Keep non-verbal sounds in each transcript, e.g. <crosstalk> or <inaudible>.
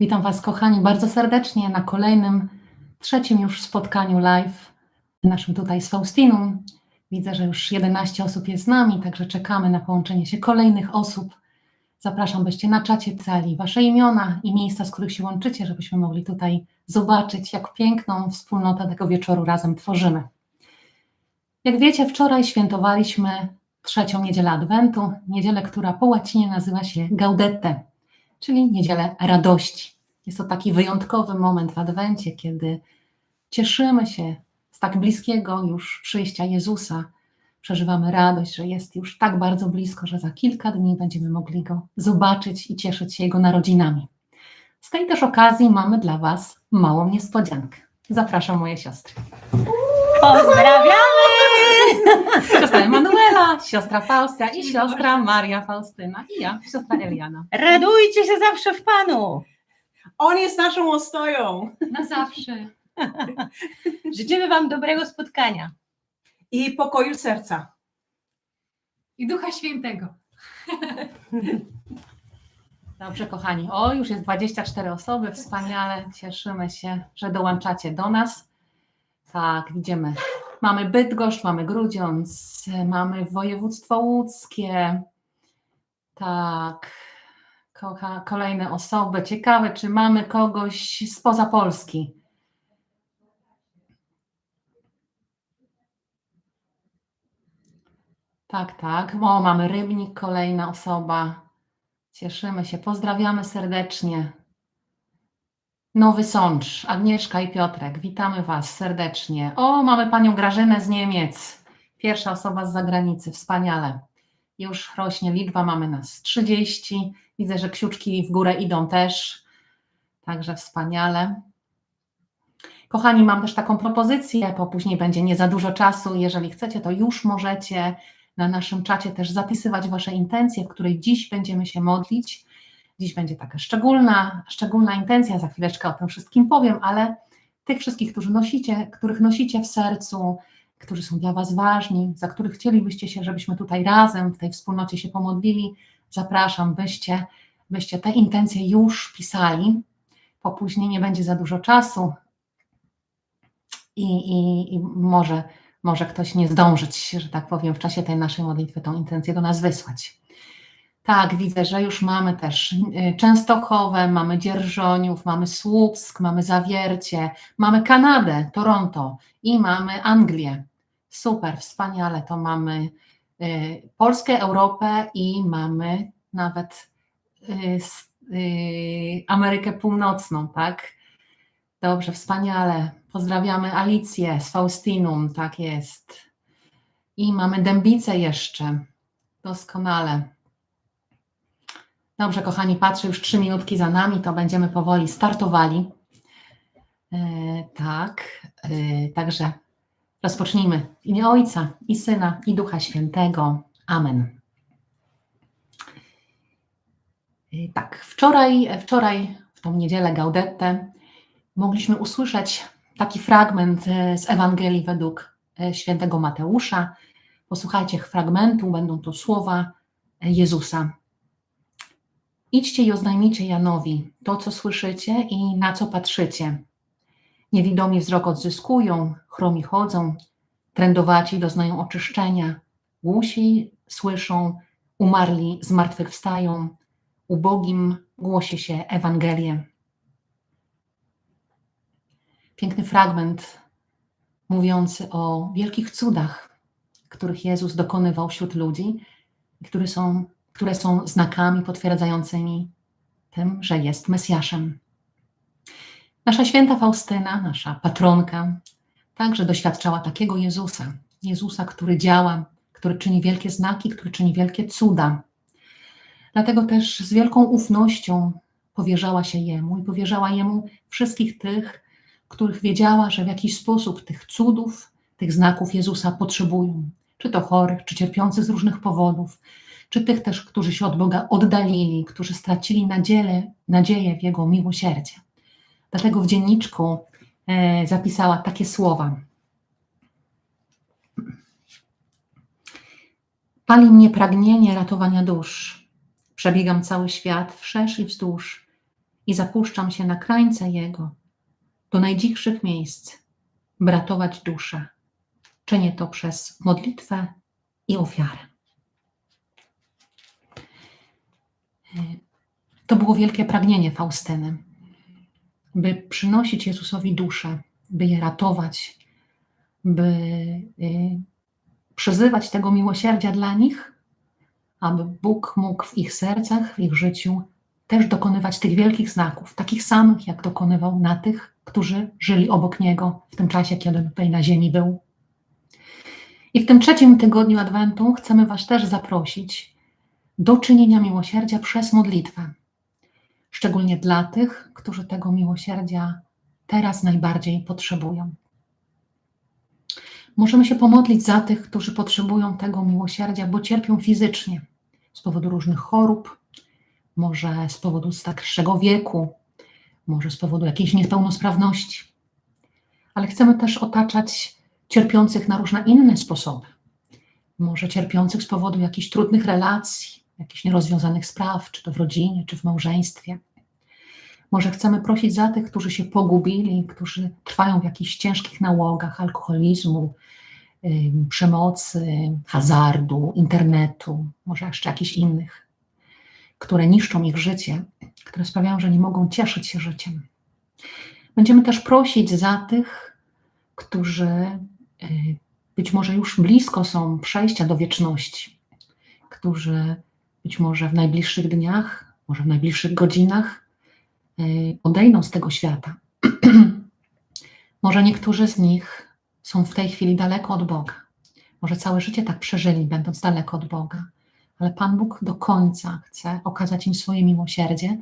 Witam Was, kochani, bardzo serdecznie na kolejnym, trzecim już spotkaniu live, naszym tutaj z Faustiną. Widzę, że już 11 osób jest z nami, także czekamy na połączenie się kolejnych osób. Zapraszam, byście na czacie pisali Wasze imiona i miejsca, z których się łączycie, żebyśmy mogli tutaj zobaczyć, jak piękną wspólnotę tego wieczoru razem tworzymy. Jak wiecie, wczoraj świętowaliśmy trzecią niedzielę Adwentu, niedzielę, która po łacinie nazywa się Gaudete, czyli niedzielę radości. Jest to taki wyjątkowy moment w Adwencie, kiedy cieszymy się z tak bliskiego już przyjścia Jezusa. Przeżywamy radość, że jest już tak bardzo blisko, że za kilka dni będziemy mogli go zobaczyć i cieszyć się jego narodzinami. Z tej też okazji mamy dla Was małą niespodziankę. Zapraszam moje siostry. Pozdrawiamy! Siostra Faustia i siostra Maria Faustyna i ja, siostra Eliana. Radujcie się zawsze w Panu. On jest naszą ostoją. Na zawsze. <laughs> Życzymy Wam dobrego spotkania. I pokoju serca. i Ducha Świętego. <laughs> Dobrze, kochani. O, już jest 24 osoby. Wspaniale. Cieszymy się, że dołączacie do nas. Tak, widzimy. Mamy Bydgoszcz, mamy Grudziądz, mamy województwo łódzkie. Tak. Kocha, kolejne osoby. Ciekawe, czy mamy kogoś spoza Polski. Tak, tak. O, mamy Rybnik, kolejna osoba. Cieszymy się, pozdrawiamy serdecznie. Nowy Sącz, Agnieszka i Piotrek, witamy Was serdecznie. O, mamy Panią Grażynę z Niemiec, pierwsza osoba z zagranicy, wspaniale. Już rośnie liczba, mamy nas 30. Widzę, że kciuczki w górę idą też, także wspaniale. Kochani, mam też taką propozycję, bo później będzie nie za dużo czasu. Jeżeli chcecie, to już możecie na naszym czacie też zapisywać Wasze intencje, w której dziś będziemy się modlić. Dziś będzie taka szczególna, szczególna intencja, za chwileczkę o tym wszystkim powiem, ale tych wszystkich, którzy nosicie, których nosicie w sercu, którzy są dla Was ważni, za których chcielibyście się, żebyśmy tutaj razem w tej wspólnocie się pomodlili, zapraszam, byście, byście te intencje już pisali, bo później nie będzie za dużo czasu i, i, i może może ktoś nie zdążyć, że tak powiem, w czasie tej naszej modlitwy tą intencję do nas wysłać. Tak, widzę, że już mamy też y, Częstochowę, mamy Dzierżoniów, mamy Słupsk, mamy Zawiercie, mamy Kanadę, Toronto i mamy Anglię. Super, wspaniale, to mamy y, Polskę, Europę i mamy nawet y, Amerykę Północną, tak? Dobrze, wspaniale. Pozdrawiamy Alicję z Faustinum, tak jest. I mamy Dębicę jeszcze. Doskonale. Dobrze, kochani, patrzę, już trzy minutki za nami, to będziemy powoli startowali. E, tak, e, także rozpocznijmy. W imię Ojca i Syna i Ducha Świętego. Amen. E, tak, wczoraj, wczoraj, w tą niedzielę Gaudete, mogliśmy usłyszeć taki fragment z Ewangelii według świętego Mateusza. Posłuchajcie fragmentu, będą to słowa Jezusa. Idźcie i oznajmijcie Janowi to, co słyszycie i na co patrzycie. Niewidomi wzrok odzyskują, chromi chodzą, trędowaci doznają oczyszczenia, głusi słyszą, umarli zmartwychwstają, ubogim głosi się Ewangelię piękny fragment mówiący o wielkich cudach, których Jezus dokonywał wśród ludzi, które są, które są znakami potwierdzającymi tym, że jest Mesjaszem. Nasza święta Faustyna, nasza patronka, także doświadczała takiego Jezusa. Jezusa, który działa, który czyni wielkie znaki, który czyni wielkie cuda. Dlatego też z wielką ufnością powierzała się Jemu i powierzała Jemu wszystkich tych, których wiedziała, że w jakiś sposób tych cudów, tych znaków Jezusa potrzebują. Czy to chorych, czy cierpiących z różnych powodów, czy tych też, którzy się od Boga oddalili, którzy stracili nadzieję, nadzieję w Jego miłosierdzie. Dlatego w dzienniczku e, zapisała takie słowa. Pali mnie pragnienie ratowania dusz. Przebiegam cały świat wszerz i wzdłuż i zapuszczam się na krańce jego, do najdzikszych miejsc, by ratować duszę. Czynię to przez modlitwę i ofiarę. To było wielkie pragnienie Faustyny, by przynosić Jezusowi duszę, by je ratować, by y, przyzywać tego miłosierdzia dla nich, aby Bóg mógł w ich sercach, w ich życiu też dokonywać tych wielkich znaków, takich samych, jak dokonywał na tych, którzy żyli obok Niego w tym czasie, kiedy tutaj na ziemi był. I w tym trzecim tygodniu Adwentu chcemy Was też zaprosić do czynienia miłosierdzia przez modlitwę. Szczególnie dla tych, którzy tego miłosierdzia teraz najbardziej potrzebują. Możemy się pomodlić za tych, którzy potrzebują tego miłosierdzia, bo cierpią fizycznie z powodu różnych chorób, może z powodu starszego wieku, może z powodu jakiejś niepełnosprawności. Ale chcemy też otaczać cierpiących na różne inne sposoby. Może cierpiących z powodu jakichś trudnych relacji, jakichś nierozwiązanych spraw, czy to w rodzinie, czy w małżeństwie. Może chcemy prosić za tych, którzy się pogubili, którzy trwają w jakichś ciężkich nałogach alkoholizmu, przemocy, hazardu, internetu, może jeszcze jakichś innych, które niszczą ich życie, które sprawiają, że nie mogą cieszyć się życiem. Będziemy też prosić za tych, którzy y, być może już blisko są przejścia do wieczności, którzy być może w najbliższych dniach, może w najbliższych godzinach y, odejdą z tego świata. <clears throat> może niektórzy z nich są w tej chwili daleko od Boga. Może całe życie tak przeżyli, będąc daleko od Boga, ale Pan Bóg do końca chce okazać im swoje miłosierdzie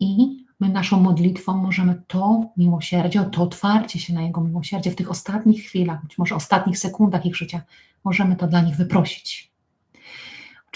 i my naszą modlitwą możemy to miłosierdzie, to otwarcie się na Jego miłosierdzie w tych ostatnich chwilach, być może ostatnich sekundach ich życia, możemy to dla nich wyprosić.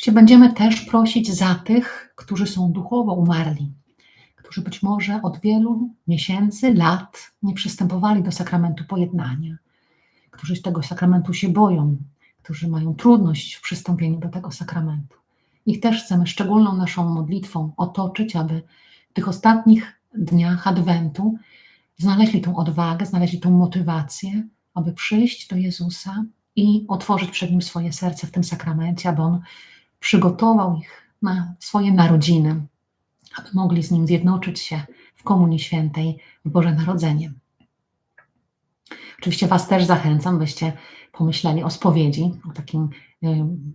Oczywiście będziemy też prosić za tych, którzy są duchowo umarli, którzy być może od wielu miesięcy, lat nie przystępowali do sakramentu pojednania, którzy tego sakramentu się boją, którzy mają trudność w przystąpieniu do tego sakramentu. Ich też chcemy szczególną naszą modlitwą otoczyć, aby w tych ostatnich dniach Adwentu znaleźli tą odwagę, znaleźli tą motywację, aby przyjść do Jezusa i otworzyć przed Nim swoje serce w tym sakramencie, aby On przygotował ich na swoje narodziny, aby mogli z Nim zjednoczyć się w Komunii Świętej, w Boże Narodzenie. Oczywiście Was też zachęcam, byście pomyśleli o spowiedzi, o takim y,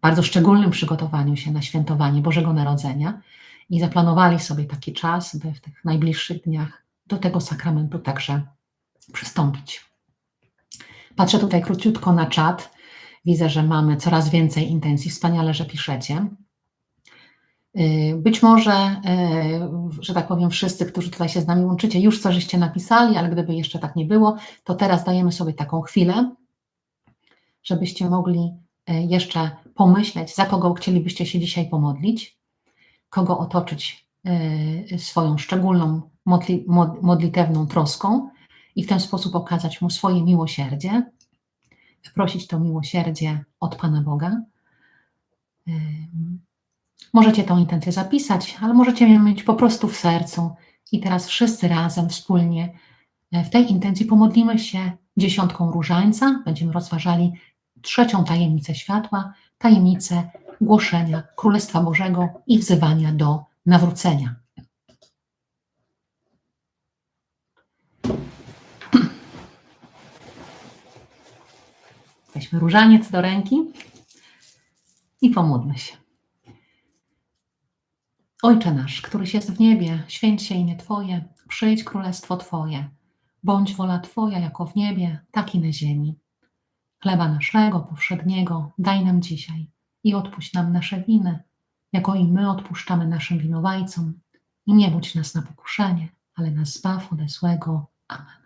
bardzo szczególnym przygotowaniu się na świętowanie Bożego Narodzenia i zaplanowali sobie taki czas, by w tych najbliższych dniach do tego sakramentu także przystąpić. Patrzę tutaj króciutko na czat. Widzę, że mamy coraz więcej intencji. Wspaniale, że piszecie. Y, Być może, y, że tak powiem, wszyscy, którzy tutaj się z nami łączycie, już coś żeście napisali, ale gdyby jeszcze tak nie było, to teraz dajemy sobie taką chwilę, żebyście mogli y, jeszcze pomyśleć, za kogo chcielibyście się dzisiaj pomodlić, kogo otoczyć swoją szczególną modli, mod, modlitewną troską i w ten sposób okazać mu swoje miłosierdzie, prosić to miłosierdzie od Pana Boga. Możecie tą intencję zapisać, ale możecie ją mieć po prostu w sercu. I teraz wszyscy razem, wspólnie e, w tej intencji pomodlimy się dziesiątką różańca. Będziemy rozważali trzecią tajemnicę światła, tajemnicę głoszenia Królestwa Bożego i wzywania do nawrócenia. Weźmy różaniec do ręki i pomódlmy się. Ojcze nasz, któryś jest w niebie, święć się imię Twoje, przyjdź królestwo Twoje, bądź wola Twoja jako w niebie, tak i na ziemi. Chleba naszego powszedniego daj nam dzisiaj i odpuść nam nasze winy, jako i my odpuszczamy naszym winowajcom. I nie budź nas na pokuszenie, ale nas zbaw ode złego. Amen.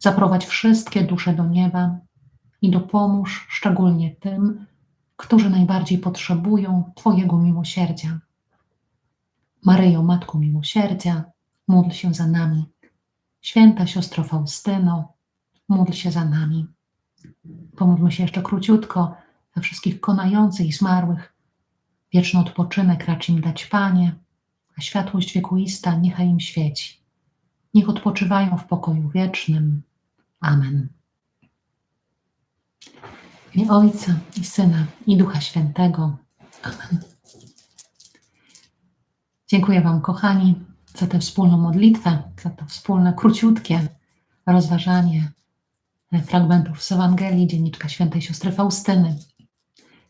zaprowadź wszystkie dusze do nieba i dopomóż szczególnie tym, którzy najbardziej potrzebują Twojego miłosierdzia. Maryjo, Matko Miłosierdzia, módl się za nami. Święta siostro Faustyno, módl się za nami. Pomódlmy się jeszcze króciutko za wszystkich konających i zmarłych. Wieczny odpoczynek racz im dać, Panie, a światłość wiekuista niechaj im świeci. Niech odpoczywają w pokoju wiecznym. Amen. W imię Ojca i Syna i Ducha Świętego. Amen. Dziękuję Wam, kochani, za tę wspólną modlitwę, za to wspólne, króciutkie rozważanie fragmentów z Ewangelii Dzienniczka Świętej Siostry Faustyny.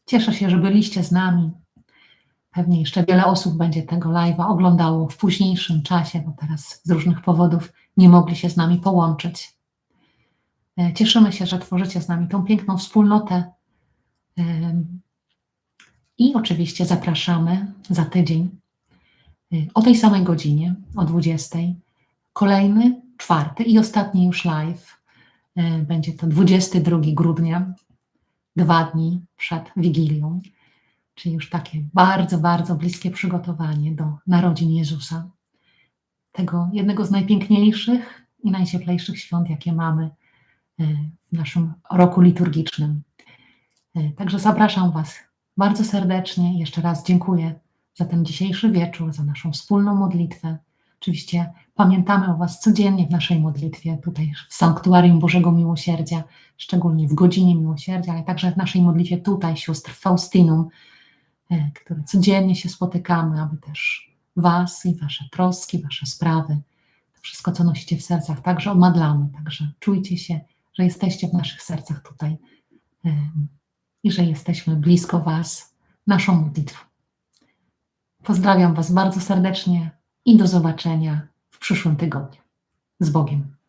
Cieszę się, że byliście z nami. Pewnie jeszcze wiele osób będzie tego live'a oglądało w późniejszym czasie, bo teraz z różnych powodów nie mogli się z nami połączyć. E, Cieszymy się, że tworzycie z nami tą piękną wspólnotę. Ym, I oczywiście zapraszamy za tydzień y, o tej samej godzinie, o 20. Kolejny, czwarty i ostatni już live. Będzie to 22 grudnia, dwa dni przed Wigilią, czyli już takie bardzo, bardzo bliskie przygotowanie do narodzin Jezusa. Tego jednego z najpiękniejszych i najcieplejszych świąt, jakie mamy w naszym roku liturgicznym. Y, Także zapraszam Was bardzo serdecznie. Jeszcze raz dziękuję za ten dzisiejszy wieczór, za naszą wspólną modlitwę. Oczywiście pamiętamy o Was codziennie w naszej modlitwie, tutaj w Sanktuarium Bożego Miłosierdzia, szczególnie w godzinie miłosierdzia, ale także w naszej modlitwie tutaj, sióstr Faustynum, e, które codziennie się spotykamy, aby też Was i Wasze troski, Wasze sprawy, to wszystko, co nosicie w sercach, także omadlamy. Także czujcie się, że jesteście w naszych sercach tutaj i że jesteśmy blisko Was naszą modlitwą. Pozdrawiam Was bardzo serdecznie i do zobaczenia w przyszłym tygodniu. Z Bogiem.